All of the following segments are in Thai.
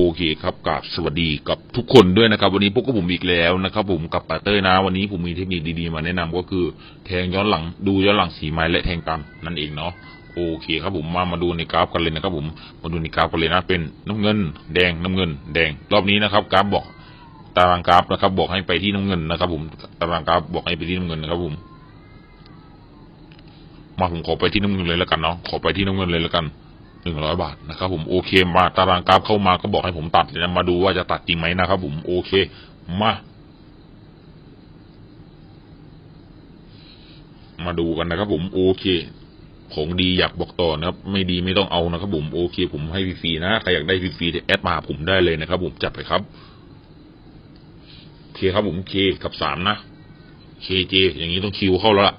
โอเคครับกับสวัสดีกับทุกคนด้วยนะครับ วันนี้พบกับผมอีกแล้วนะครับ ผมกับปาเต้ยนะ วันนี้ผมมีเทคนิคดีๆมาแนะนำก็คือ แทงย้อนหลังดูย้อนหลังสีไม้และแทงตามนั่นเองเนาะโอเคครับผมมามาดูในกราฟกันเลยนะครับ ผมมาดูในกราฟกันเลยนะเป็นน้ำเงิน แดงน้ำเงิน แดงรอบนี้นะครับกราฟบอกตารางกราฟนะครับ บอกให้ไปที่น้ำเงินนะครับ ผมตารางกราฟบอกให้ไปที่น้ำเงินนะครับ ผม มาผมขอไปที่น้ำเงินเลยแล้วกันเนาะขอไปที่น้ำเงินเลยแล้วกัน หนึ่งร้อยบาทนะครับผมโอเคมาตารางกราฟเข้ามาก็บอกให้ผมตัดเลยนะมาดูว่าจะตัดจริงไหมนะครับผมโอเคมามาดูกันนะครับผมโอเค ของดีอยากบอกต่อนะครับ ไม่ดีไม่ต้องเอานะครับผมโอเค ผมให้ฟรีๆนะใครอยากได้ฟรีๆแอดมาผมได้เลยนะครับผมจัดไปครับเคครับผมเคกับสามนะเคเจอย่างนี้ต้องคิวเข้าแล้วล่ะ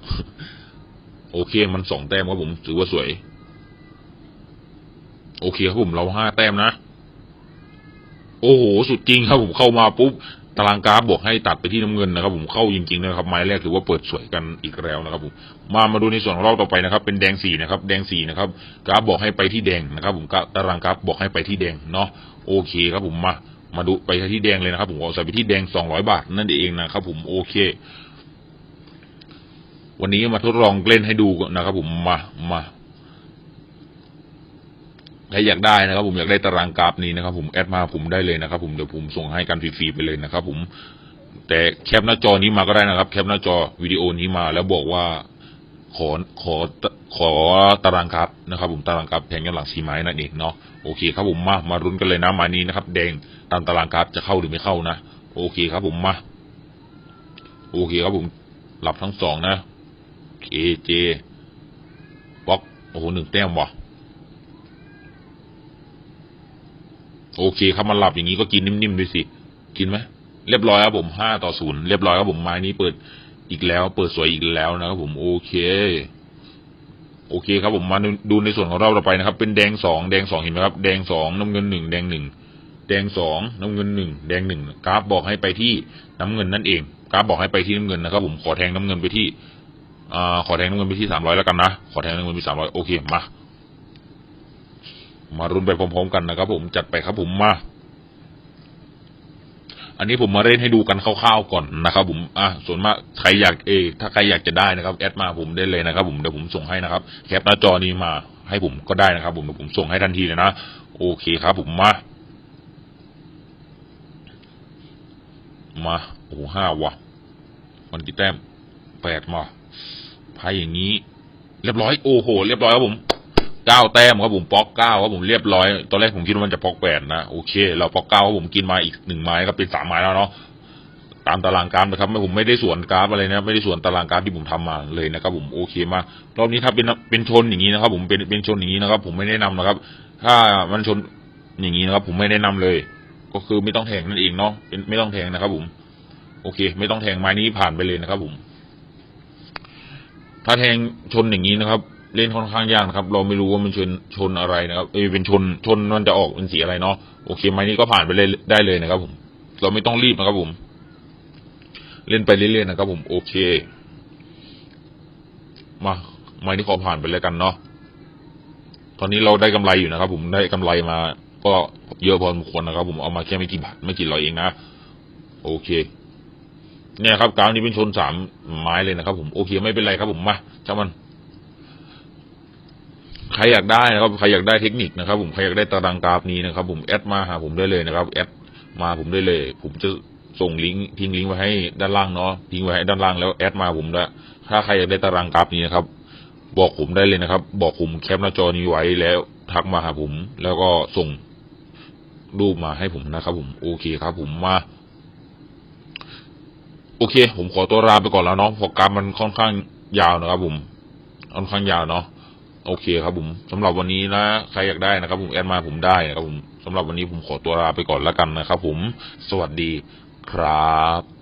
โอเค มันสองแต้มครับผมถือว่าสวย โอเคครับผมเราห้าแต้มนะ โอ้โห สุดจริงครับผมเข้ามาปุ๊บตารางกราฟบอกให้ตัดไปที่น้ำเงินนะครับ ผมเข้าจริงๆนะครับไม้แรกถือว่าเปิดสวยกันอีกแล้วนะครับผมมามาดูในส่วนของรอบต่อไปนะครับ เป็นแดงสี่นะครับ แดงสี่นะครับกราฟบอกให้ไปที่แดงนะครับ ผมกราฟตารางกราฟบอกให้ไปที่แดงเนาะโอเคครับผมมามาดูไปที่แดงเลยนะครับ ผมเอาใส่ไปที่แดงสองร้อยบาทนั่นเองนะครับ ผมโอเค วันนี้มาทดลองเล่นให้ดูนะครับ ผมมามา ใครอยากได้นะครับ ผมอยากได้ตารางกราฟนี้นะครับ ผมแอดมาผมได้เลยนะครับ ผมเดี๋ยวผมส่งให้กันฟรีๆไปเลยนะครับ ผม แต่แคปหน้าจอนี้มาก็ได้นะครับ แคปหน้าจอวิดีโอนี้มาแล้วบอกว่าขอขอขอตารางกราฟนะครับ ผมตารางกราฟแทงย้อนหลังสีไม้นั่นเองเนาะโอเคครับผมมามารุนกันเลยนะมานี้นะครับ แดงตามตารางกราฟจะเข้าหรือไม่เข้านะโอเคครับผมมาโอเคครับผมหลับทั้งสองนะเคเจบล็อกโอ้โหหนึ่งแต้มว่ะ โอเคครับมันหลับอย่างนี้ก็กินนิ่มๆด้วยสิ กินไหมเรียบร้อยครับผมห้าต่อศูนย์เรียบร้อยครับผมไม้นี้เปิดอีกแล้ว เปิดสวยอีกแล้วนะครับผมโอเค โอเคครับผมมาดูในส่วนของเราต่อไปนะครับ เป็นแดงสองแดงสองเห็นไหมครับ แดงสองน้ำเงินหนึ่งแดงหนึ่งแดงสองน้ำเงินหนึ่งแดงหนึ่งกราฟบอกให้ไปที่น้ำเงินนั่นเองกราฟบอกให้ไปที่น้ำเงินนะครับ ผมขอแทงน้ำเงินไปที่อ่าขอแทงน้ำเงินไปที่สามร้อยแล้วกันนะขอแทงน้ำเงินไปสามร้อยโอเคมา มารุนไปพร้อมๆกันนะครับ ผมจัดไปครับผมมา อันนี้ผมมาเล่นให้ดูกันคร่าวๆก่อนนะครับ ผมอะส่วนมากใครอยากเอ ถ้าใครอยากจะได้นะครับแอดมาผมได้เลยนะครับ ผมเดี๋ยวผมส่งให้นะครับ แคปหน้าจอนี้มาให้ผมก็ได้นะครับ ผมเดี๋ยวผมส่งให้ทันทีเลยนะโอเคครับ ผมมา มาโอ้โหห้าวะมันกี่แต้มแปดมาไพ่อย่างนี้ เรียบร้อยโอ้โห เรียบร้อยครับผม เก้าแต้มครับผมป๊อกเก้าครับผมเรียบร้อย ตอนแรกผมคิดว่ามันจะป๊อกแปดนะโอเค เราป๊อกเก้าครับผมกินมาอีกหนึ่งไม้ครับเป็นสามไม้แล้วเนาะตามตารางกราฟนะครับผมไม่ได้ส่วนกราฟอะไรนะไม่ได้ส่วนตารางกราฟที่ผมทำมาเลยนะครับ ผมโอเคมากรอบนี้ถ้าเป็นเป็นชนอย่างนี้นะครับ ผมเป็นเป็นชนอย่างนี้นะครับ ผมไม่แนะนำนะครับ ถ้ามันชนอย่างนี้นะครับ ผมไม่แนะนำเลย ก็คือไม่ต้องแทงนั่นเองเนาะเป็นไม่ต้องแทงนะครับ ผม โอเค ไม่ต้องแทงไม้นี้ผ่านไปเลยนะครับ ผม ถ้าแทงชนอย่างนี้นะครับ เล่นค่อนข้างยากนะครับ เราไม่รู้ว่ามันชนชนอะไรนะครับเออเป็นชนชนมันจะออกเป็นสีอะไรเนาะโอเคไม้นี้ก็ผ่านไปเลยได้เลยนะครับ ผม เราไม่ต้องรีบนะครับ ผม เล่นไปเรื่อยๆนะครับ ผมโอเค มาไม้นี้ขอผ่านไปเลยกันเนาะตอนนี้เราได้กำไรอยู่นะครับ ผมได้กำไรมา ก็เยอะพอสมควรนะครับ ผมเอามาแค่ไม่กี่บาทไม่กี่ร้อยเองนะโอเคเนี่ยครับกางนี้เป็นชนสามไม้เลยนะครับ ผมโอเคไม่เป็นไรครับผมมาช่างมัน ครอยากได้นะครับใครอยากได้เทคนิคนะครับ ผมใครอยากได้ตารางกราฟนี้นะครับ ผมแอดมาหาผมได้เลยนะครับแอดมาผมได้เลย ผมจะส่งลิงก์ทิ้งลิงก์ไว้ให้ด้านล่างเนาะทิ้งไว้ให้ด้านล่างแล้วแอดมาผมด้วยถ้าใครอยากได้ตารางกราฟนี้นะครับ บอกผมได้เลยนะครับ บอกผมแคปหน้าจอนี้ไว้แล้วทักมาหาผม แล้วก็ส่งรูปมาให้ผมนะครับ ผมโอเคครับ ผมมาโอเค ผมขอตัวลาไปก่อนแล้วเนาะเพราะการมันค่อนข้างยาวนะครับ ผมค่อนข้างยาวเนาะ โอเคครับผมสำหรับวันนี้นะใครอยากได้นะครับ ผมแอดมาผมได้นะครับผมสำหรับวันนี้ผมขอตัวลาไปก่อนแล้วกันนะครับ ผมสวัสดีครับ